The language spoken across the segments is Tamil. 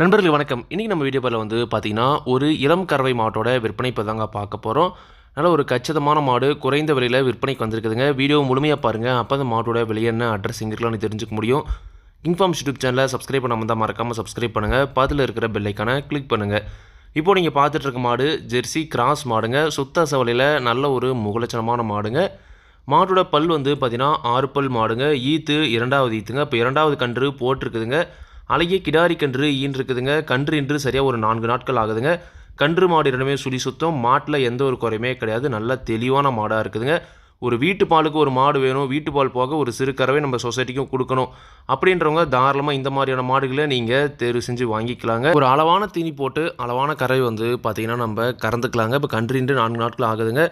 நண்பர்களே வணக்கம். இன்றைக்கி நம்ம வீடியோவில் வந்து பார்த்தீங்கன்னா ஒரு இளம் கறவை மாட்டோட விற்பனை இப்போ தாங்க பார்க்க போகிறோம் நல்ல ஒரு கச்சிதமான மாடு குறைந்த விலையில் விற்பனைக்கு வந்திருக்குதுங்க. வீடியோ முழுமையாக பாருங்கள் அப்போ அந்த மாட்டோட விலை என்ன அட்ரஸ் எங்கே தெரிஞ்சுக்க முடியும். இன்ஃபார்ம் யூடியூப் சேனலை சப்ஸ்கிரைப் பண்ணாமல் தான் மறக்காமல் சப்ஸ்கிரைப் பண்ணுங்கள் பதில் இருக்கிற பெல்லைக்கான கிளிக் பண்ணுங்கள் இப்போது நீங்கள் பார்த்துட்டு இருக்க மாடு ஜெர்சி கிராஸ் மாடுங்க. சுத்த சவலையில் நல்ல ஒரு முகலட்சணமான மாடுங்க. மாட்டோட பல் வந்து பார்த்தீங்கன்னா ஆறு பல் மாடுங்க. ஈத்து இரண்டாவது ஈத்துங்க. இப்போ இரண்டாவது கன்று போட்டிருக்குதுங்க. அழகிய கிடாரி கன்று ஈன் இருக்குதுங்க கன்று இன்று சரியாக ஒரு நான்கு நாட்கள் ஆகுதுங்க. கன்று மாடு இரண்டுமே சுழி சுத்தம். மாட்டில் எந்த ஒரு குறையுமே கிடையாது. நல்ல தெளிவான மாடாக இருக்குதுங்க. ஒரு வீட்டு பாலுக்கு ஒரு மாடு வேணும். வீட்டு பால் போக ஒரு சிறு கறவை நம்ம சொசைட்டிக்கும் கொடுக்கணும். அப்படின்றவங்க தாராளமாக இந்த மாதிரியான மாடுகளை நீங்கள் தேர்வு செஞ்சு வாங்கிக்கலாங்க. ஒரு அளவான தீனி போட்டு அளவான கறவை வந்து பார்த்திங்கன்னா நம்ம கறந்துக்கலாங்க. இப்போ கன்றின்று நான்கு நாட்கள் ஆகுதுங்க.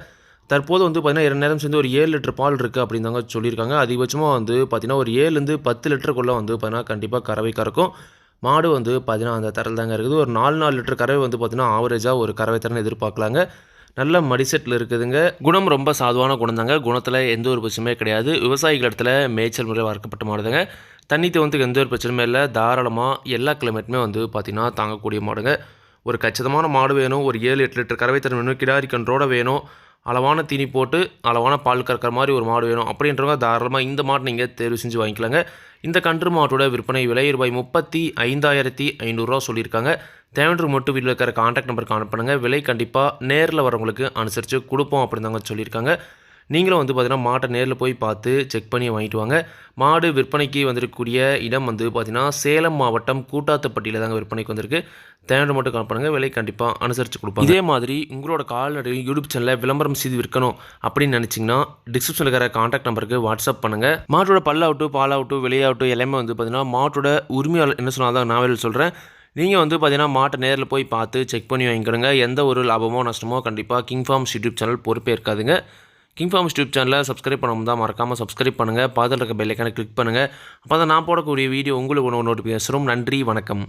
தற்போது வந்து பார்த்திங்கன்னா இரண்டு நேரம் சேர்ந்து ஒரு ஏழு லிட்டர் பால் இருக்குது அப்படின்னு தாங்க சொல்லியிருக்காங்க. அதிகபட்சமாக வந்து பார்த்திங்கன்னா ஒரு ஏழுலேருந்து பத்து லிட்டருக்குள்ளே வந்து பார்த்திங்கன்னா கண்டிப்பாக கறவை கறக்கும். மாடு வந்து பார்த்திங்கன்னா அந்த தரல் தாங்க இருக்குது. ஒரு நாலு நாலு லிட்டர் கறவை வந்து பார்த்திங்கன்னா ஆவரேஜாக ஒரு கறவை திறன் எதிர்பார்க்கலாங்க. நல்ல மடிசெட்டில் இருக்குதுங்க. குணம் ரொம்ப சாதுவான குணம் தாங்க. குணத்தில் எந்த ஒரு பிரச்சனையுமே கிடையாது. விவசாயிகள் இடத்துல மேய்ச்சல் முறை வளர்க்கப்பட்ட மாடுதாங்க. தண்ணி தவந்துக்கு எந்த ஒரு பிரச்சனையுமே இல்லை. தாராளமாக எல்லா கிளைமேட்டுமே வந்து பார்த்திங்கன்னா தாங்கக்கூடிய மாடுங்க. ஒரு கச்சிதமான மாடு வேணும். ஒரு ஏழு எட்டு லிட்டர் கறவை திறன் வேணும். கிடாரி கன்றோட வேணும். அளவான தீனி போட்டு அளவான பால் கறக்கிற மாதிரி ஒரு மாடு வேணும் அப்படின்றவங்க தாராளமாக இந்த மாடு நீங்கள் தேர்வு செஞ்சு வாங்கிக்கலாங்க. இந்த கன்று மாட்டோட விற்பனை விலை ரூபாய் முப்பத்தி ஐந்தாயிரத்தி ஐநூறுரூவா சொல்லியிருக்காங்க. தேவன்று மட்டும் வீட்டில் இருக்கிற கான்டாக்ட் நம்பருக்கு கான்டாக்ட் விலை கண்டிப்பாக நேரில் வரவங்களுக்கு அனுசரித்து கொடுப்போம் அப்படின்னு தாங்க சொல்லியிருக்காங்க. நீங்களும் வந்து பார்த்தீங்கன்னா மாட்டை நேரில் போய் பார்த்து செக் பண்ணி வாங்கிட்டு வாங்க. மாடு விற்பனைக்கு வந்திருக்கக்கூடிய இடம் வந்து பார்த்தீங்கன்னா சேலம் மாவட்டம் கூட்டாத்துப்பட்டியில் தாங்க விற்பனைக்கு வந்திருக்கு. தேவையான மட்டும் கால் பண்ணுங்கள் விலை கண்டிப்பாக அனுசரித்து கொடுப்பாங்க. இதே மாதிரி உங்களோட கால்நடை யூடியூப் சேனலில் விளம்பரம் செய்து விற்கணும் அப்படின்னு நினச்சிங்கன்னா டிஸ்கிரிப்ஷனில் இருக்கிற காண்டாக்ட் நம்பருக்கு வாட்ஸ்அப் பண்ணுங்கள் மாட்டோட பல்லாகட்டும் பாலாகட்டும் விலையாகட்டும் எல்லாமே வந்து பார்த்தீங்கன்னா மாட்டோட உரிமையாளர் என்ன சொன்னால் தான் நான் சொல்கிறேன் நீங்கள் வந்து பார்த்தீங்கன்னா மாட்டை நேரில் போய் பார்த்து செக் பண்ணி வாங்கிக்கிடுங்க எந்த ஒரு லாபமோ நஷ்டமோ கண்டிப்பாக கிங் ஃபார்ம்ஸ் யூடியூப் சேனல் பொறுப்பே இருக்காதுங்க. கிங் ஃபார்ம்ஸ் யூடியூப் சேனலை சப்ஸ்கிரைப் பண்ணாமல் தான் மறக்காமல் சப்ஸ்கிரைப் பண்ணுங்கள் பாதல் இருக்க பெல்லைக்கான கிளிக் பண்ணுங்கள் அப்போ தான் நான் போடக்கூடிய வீடியோ உங்களுக்கு ஒன்று நோட்டிஃபிகேஷன் நன்றி வணக்கம்.